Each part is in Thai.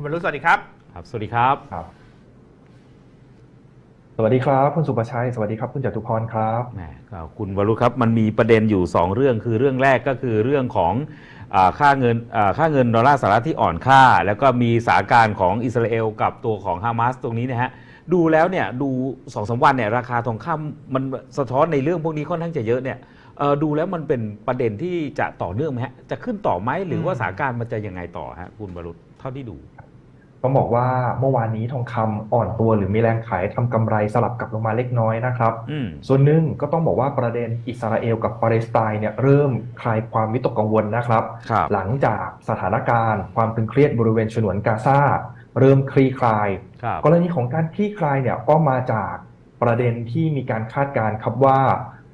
คุณบรรลุสวัสดีครับ ครับ สวัสดีครับครับ สวัสดีครับ คุณสุประชัย สวัสดีครับ คุณจตุพรครับแหมก็คุณวรุษครับ มันมีประเด็นอยู่ 2 เรื่อง คือเรื่องแรกก็คือเรื่องของอาค่าเงินอ่าค่าเงินดอลลาร์สหรัฐที่อ่อนค่า แล้วก็มีสถานการณ์ของอิสราเอลกับตัวของฮามาสตรงนี้นะฮะดูแล้วเนี่ยดูสองสามวันเนี่ยราคาทองคำมันสะท้อนในเรื่องพวกนี้ค่อนข้างจะเยอะเนี่ยเอ่อดูแล้วมันเป็นประเด็นที่จะต่อเนื่องไหมฮะจะขึ้นต่อไหมหรือว่าสถานการณ์มันจะยังไงต่อฮะคุณวรุษเท่าที่ดู ต้องบอกว่าเมื่อวานนี้ทองคำอ่อนตัวหรือมีแรงขายทำกำไรสลับกลับลงมาเล็กน้อยนะครับอืมส่วนหนึ่งก็ต้องบอกว่าประเด็นอิสราเอลกับปาเลสไตน์เนี่ยเริ่มคลายความวิตกกังวลนะครับครับหลังจากสถานการณ์ ความตึงเครียดบริเวณฉนวนกาซาเริ่มคลี่คลายครับกรณีของการคลี่คลายเนี่ยก็มาจากประเด็นที่มีการคาดการณ์ครับว่า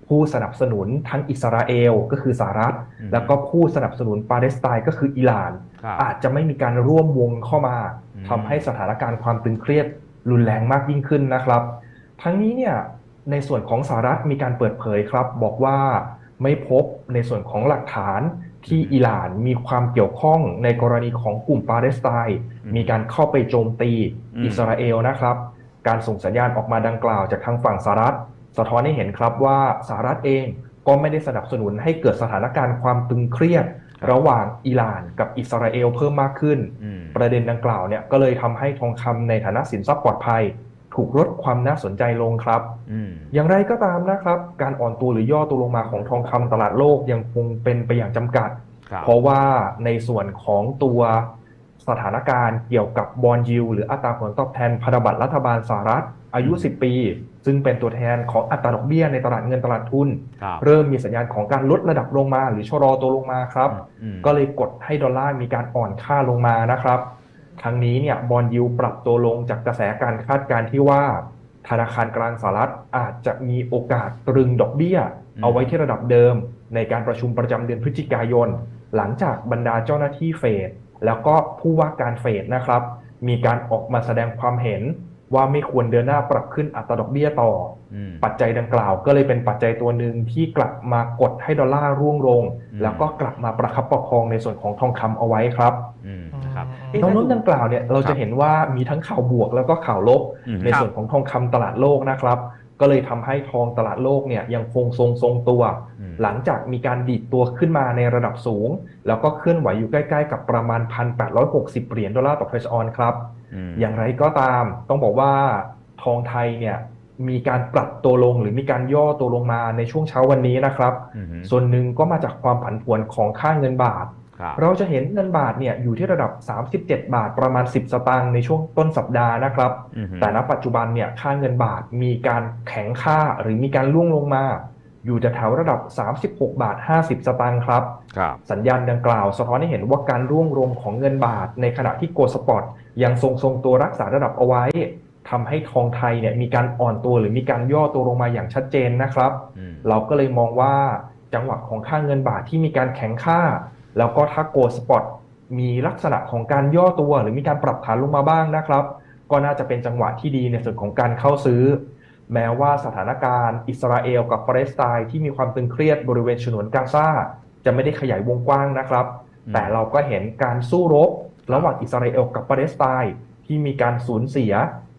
ผู้สนับสนุนทั้งอิสราเอลก็คือสหรัฐอืมแล้วก็ผู้สนับสนุนปาเลสไตน์ก็คืออิหร่านครับอาจจะไม่มีการร่วมวงเข้ามาอืมทำให้สถานการณ์ความตึงเครียดรุนแรงมากยิ่งขึ้นนะครับ ทั้งนี้เนี่ยในส่วนของสหรัฐมีการเปิดเผยครับ บอกว่าไม่พบในส่วนของหลักฐานที่อิหร่านมีความเกี่ยวข้องในกรณีของกลุ่มปาเลสไตน์มีการเข้าไปโจมตีอืมอิสราเอลนะครับ การส่งสัญญาณออกมาดังกล่าวจากทางฝั่งสหรัฐ สะท้อนให้เห็นครับว่าสหรัฐเองก็ไม่ได้สนับสนุนให้เกิดสถานการณ์ความตึงเครียด ระหว่างอิหร่านกับอิสราเอลเพิ่มมากขึ้นอืมประเด็นดังกล่าวเนี่ยก็เลยทำให้ทองคำในฐานะสินทรัพย์ปลอดภัย ถูกลดความน่าสนใจลงครับอืมอย่างไรก็ตามนะครับ การอ่อนตัวหรือย่อตัวลงมาของทองคำตลาดโลกยังคงเป็นไปอย่างจำกัดครับเพราะว่าในส่วนของตัว สถานการณ์เกี่ยวกับบอลยิวหรืออัตราผลตอบแทนพันธบัตรรัฐบาลสหรัฐอายุ 10 ปี ซึ่งเป็นตัวแทนของอัตราดอกเบี้ยในตลาดเงินตลาดทุนครับเริ่มมีสัญญาณของการลดระดับลงมา หรือชะลอตัวลงมาครับอืมก็เลยกดให้ดอลลาร์มีการอ่อนค่าลงมานะครับทั้งนี้เนี่ยบอลยิวปรับตัวลงจากกระแสการคาดการณ์ที่ว่า ธนาคารกลางสหรัฐอาจจะมีโอกาสตรึงดอกเบี้ยอืมเอาไว้ที่ระดับเดิม ในการประชุมประจำเดือนพฤศจิกายน หลังจากบรรดาเจ้าหน้าที่เฟด แล้วก็ผู้ว่าการเฟดนะครับ มีการออกมาแสดงความเห็นว่าไม่ควรเดินหน้าปรับขึ้นอัตราดอกเบี้ยต่ออืมปัจจัยดังกล่าว ก็เลยเป็นปัจจัยตัวหนึ่งที่กลับมากดให้ดอลลาร์ร่วงลงอืมแล้วก็กลับมาประคับประคองในส่วนของทองคำเอาไว้ครับอืมนะครับอืมแนวโน้มดังกล่าวเนี่ยเราครัจะบเห็นว่ามีทั้งข่าวบวกแล้วก็ข่าวลบอืมในส่วนของทองคำตลาดโลกนะครับ ก็เลยทำให้ทองตลาดโลกเนี่ยยังคงทรงทรงตัวอืมหลังจากมีการดีดตัวขึ้นมาในระดับสูง แล้วก็เคลื่อนไหวอยู่ใกล้ๆ กับประมาณ 1,860 เหรียญดอลลาร์ต่อเพรสออนครับมอย่างไรก็ตามต้องบอกว่าทองไทยเนี่ยมีการปรับตัวลงหรือมีการย่อตัวลงมาในช่วงเช้าวันนี้นะครับอืมส่วนหนึ่งก็มาจากความผันผวนของค่าเงินบาทครับ เราจะเห็นเงินบาทเนี่ยอยู่ที่ระดับ 37 บาทประมาณ 10 สตางค์ในช่วงต้นสัปดาห์นะครับอืมแต่ณปัจจุบันเนี่ยค่าเงินบาทมีการแข็งค่าหรือมีการล่วงลงมา อยู่แถวๆระดับ 36 บาท 50 สตางค์ครับครับ สัญญาณดังกล่าวสะท้อนให้เห็นว่าการร่วงลงของเงินบาท ในขณะที่โกลด์สปอร์ตยังทรงทรงตัวรักษาระดับเอาไว้ทำให้ทองไทยเนี่ยมีการอ่อนตัวหรือมีการย่อตัวลงมาอย่างชัดเจนนะครับอืมเราก็เลยมองว่าจังหวะของค่าเงินบาทที่มีการแข็งค่า แล้วก็ถ้าโกลด์สปอร์ตมีลักษณะของการย่อตัว หรือมีการปรับฐานลงมาบ้างนะครับ ก็น่าจะเป็นจังหวะที่ดีในส่วนของการเข้าซื้อ แม้ว่าสถานการณ์อิสราเอลกับปาเลสไตน์ที่มีความตึงเครียดบริเวณฉนวนกาซาจะไม่ได้ขยายวงกว้างนะครับอืมแต่เราก็เห็นการสู้รบ ระหว่างอิสราเอลกับปาเลสไตน์ที่มีการสูญเสีย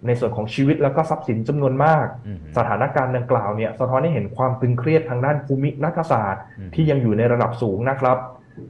ในส่วนของชีวิตแล้วก็ทรัพย์สินจำนวนมากอืมสถานการณ์ดังกล่าวเนี่ยสะท้อนให้เห็นความตึงเครียดทางด้านภูมิรัฐศาสตร์อืมที่ยังอยู่ในระดับสูงนะครับ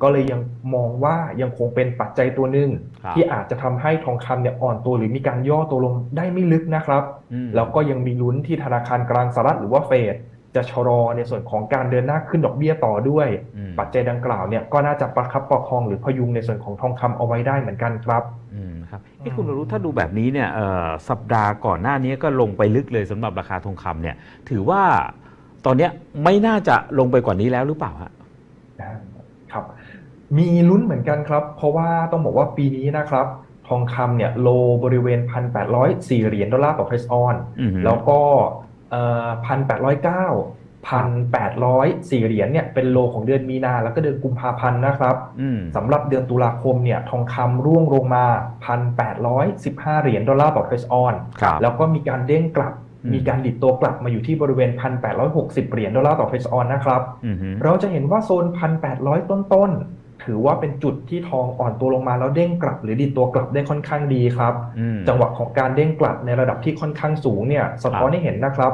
ก็เลยยังมองว่ายังคงเป็นปัจจัยตัวหนึ่งครับที่อาจจะทำให้ทองคำเนี่ยอ่อนตัวหรือมีการย่อตัวลงได้ไม่ลึกนะครับอืมแล้วก็ยังมีลุ้นที่ธนาคารกลางสหรัฐหรือว่าเฟดจะชะลอในส่วนของการเดินหน้าขึ้นดอกเบี้ยต่อด้วยอืมปัจจัยดังกล่าวเนี่ยก็น่าจะประคับประคองหรือพยุงในส่วนของทองคำเอาไว้ได้เหมือนกันครับอืมครับที่คุณวรุษถ้าดูแบบนี้เนี่ยเอ่อสัปดาห์ก่อนหน้านี้ก็ลงไปลึกเลยสำหรับราคาทองคำเนี่ย ถือว่าตอนเนี้ยไม่น่าจะลงไปกว่านี้แล้วหรือเปล่าฮะ ครับ มีลุ้นเหมือนกันครับ เพราะว่าต้องบอกว่าปีนี้นะครับทองคำเนี่ยโลบริเวณ 1,804 เหรียญดอลลาร์ต่อเพรสออนอืมแล้วก็พันแปดร้อยเก้าพันแปดร้อยสี่เหรียญเนี่ยเป็นโลของเดือนมีนาแล้วก็เดือนกุมภาพันธ์นะครับอืมสำหรับเดือนตุลาคมเนี่ยทองคำร่วงลงมา1,815เหรียญดอลลาร์ต่อเทรซออนครับแล้วก็มีการเด้งกลับอื มมีการดิดตัวกลับมาอยู่ที่บริเวณ 1,860 เหรียญดอลลาร์ต่อเทรซออนนะครับอืมเราจะเห็นว่าโซน 1,800 ต้นๆแถือว่าเป็นจุดที่ทองอ่อนตัวลงมาแล้วเด้งกลับ หรือดีดตัวกลับได้ค่อนข้างดีครับอืมจังหวะของการเด้งกลับในระดับที่ค่อนข้างสูงเนี่ยสะท้อนให้เห็นนะครับ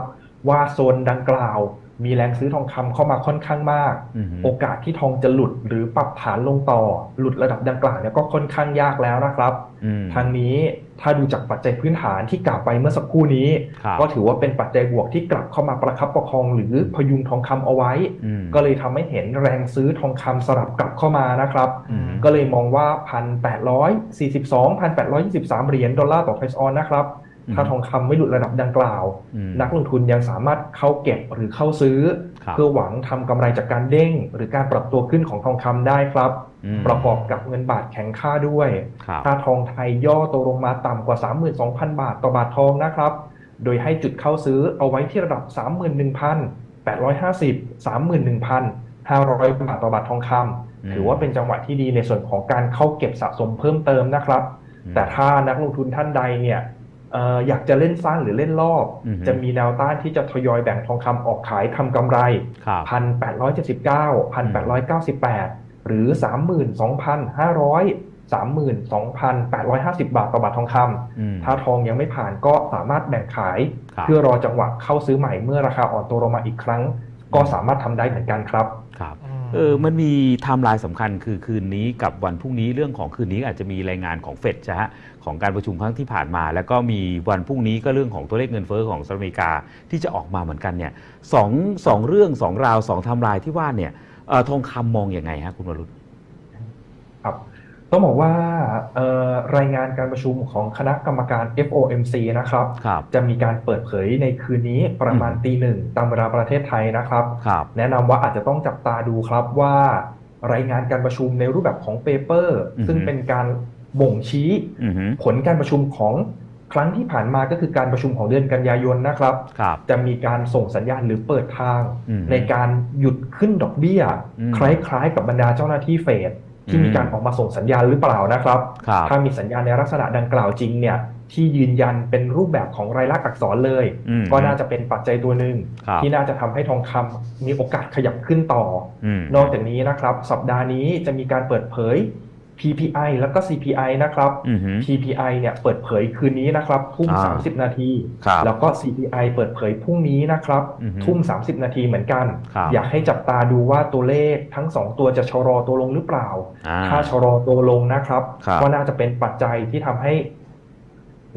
ว่าโซนดังกล่าวมีแรงซื้อทองคำเข้ามาค่อนข้างมากอืมโอกาสที่ทองจะหลุดหรือปรับฐานลงต่อ หลุดระดับดังกล่าวเนี่ยก็ค่อนข้างยากแล้วนะครับอืมทางนี้ถ้าดูจากปัจจัยพื้นฐานที่กล่าวไปเมื่อสักครู่นี้ครับก็ถือว่าเป็นปัจจัยบวกที่กลับเข้ามาประคับประคอง หรือพยุงทองคำเอาไว้อืมก็เลยทำให้เห็นแรงซื้อทองคำสลับกลับเข้ามานะครับอืมก็เลยมองว่า 1,842 1,823 เหรียญดอลลาร์ต่อไทออนนะครับ ถ้าทองคำไม่หลุดระดับดังกล่าวอืมนักลงทุนยังสามารถเข้าเก็บหรือเข้าซื้อครับเพื่อหวังทำกำไรจากการเด้ง หรือการปรับตัวขึ้นของทองคำได้ครับอืมประกอบกับเงินบาทแข็งค่าด้วยครับถ้าทองไทยย่อตัวลงมาต่ำกว่า 32,000 บาทต่อบาททองนะครับ โดยให้จุดเข้าซื้อเอาไว้ที่ระดับ 31,850 31,500 บาทต่อบาททองคำถือว่าเป็นจังหวะที่ดีในส่วนของการเข้าเก็บสะสมเพิ่มเติมนะครับอืมแต่ถ้านักลงทุนท่านใดเนี่ยเอ่ออยากจะเล่นสั้นหรือเล่นรอบอือฮึจะมีแนวต้านที่จะทยอยแบ่งทองคำออกขายทำกำไรครับ1,879 1,898 หรือ 32,500 32,850 บาทต่อบาททองคอืมำถ้าทองยังไม่ผ่านก็สามารถแบ่งขายครับเพื่อรอจังหวะเข้าซื้อใหม่เมื่อราคาอ่อนตัวลงมาอีกครั้ง ก็สามารถทำได้เหมือนกันครับครับ เออมันมีไทม์ไลน์สำคัญคือคืนนี้กับวันพรุ่งนี้เรื่องของคืนนี้อาจจะมีรายงานของเฟดใช่ฮะของการประชุมครั้งที่ผ่านมา แล้วก็มีวันพรุ่งนี้ก็เรื่องของตัวเลขเงินเฟ้อของสหรัฐอเมริกาที่จะออกมาเหมือนกันเนี่ยสองสองเรื่องสองราวสองไทม์ไลน์ที่ว่าเนี่ยเออทองคำมองอยังไงฮะคุณวรุษครับ ต้องบอกว่าเอ่อรายงานการประชุมของคณะกรรมการ FOMC นะครับครับจะมีการเปิดเผยในคืนนี้ประมาณอืมตีหนึ่งตามเวลาประเทศไทยนะครับครับแนะนำว่าอาจจะต้องจับตาดูครับว่ารายงานการประชุมในรูปแบบของเปเปอร์อือฮึซึ่งเป็นการบ่งชี้อือฮึผลการประชุมของครั้งที่ผ่านมาก็คือการประชุมของเดือนกันยายนนะครับครับจะมีการส่งสัญญาณหรือเปิดทางอืมในการหยุดขึ้นดอกเบี้ยอืมคล้ายๆ กับบรรดาเจ้าหน้าที่เฟด ที่อืมมีการออกมาส่งสัญญาณหรือเปล่านะครับครับ ถ้ามีสัญญาณในลักษณะดังกล่าวจริงเนี่ยที่ยืนยันเป็นรูปแบบของรายลักษณ์อักษรเลยอืมก็น่าจะเป็นปัจจัยตัวหนึ่งครับที่น่าจะทำให้ทองคำมีโอกาสขยับขึ้นต่ออืมนอกจากนี้นะครับ สัปดาห์นี้จะมีการเปิดเผย PPI แล้วก็ CPI นะครับอือฮึ PPI เนี่ยเปิดเผยคืนนี้นะครับทุ่มอ่า30นาทีครับแล้วก็ CPI เปิดเผยพรุ่งนี้นะครับอือฮึทุ่ม30นาทีเหมือนกันครับอยากให้จับตาดูว่าตัวเลขทั้ง2ตัวจะชะลอตัวลงหรือเปล่าอ่าถ้าชะลอตัวลงนะครับครับ ก็น่าจะเป็นปัจจัยที่ทำให้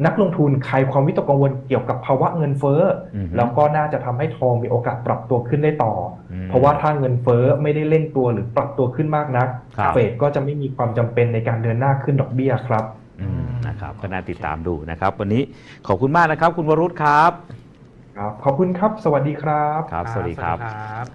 นักลงทุนคลายความวิตกกังวลเกี่ยวกับภาวะเงินเฟ้อออฮึแล้วก็น่าจะทำให้ทองมีโอกาสปรับตัวขึ้นได้ต่ออมเพราะว่าถ้าเงินเฟ้อไม่ได้เร่งตัวหรือปรับตัวขึ้นมากนักครับเฟดก็จะไม่มีความจำเป็นในการเดินหน้าขึ้นดอกเบี้ยครับอืมนะครับก็น่าติดตามดูนะครับ วันนี้ขอบคุณมากนะครับ คุณวรุษครับ ครับ ขอบคุณครับ สวัสดีครับครับ สวัสดีครับครับ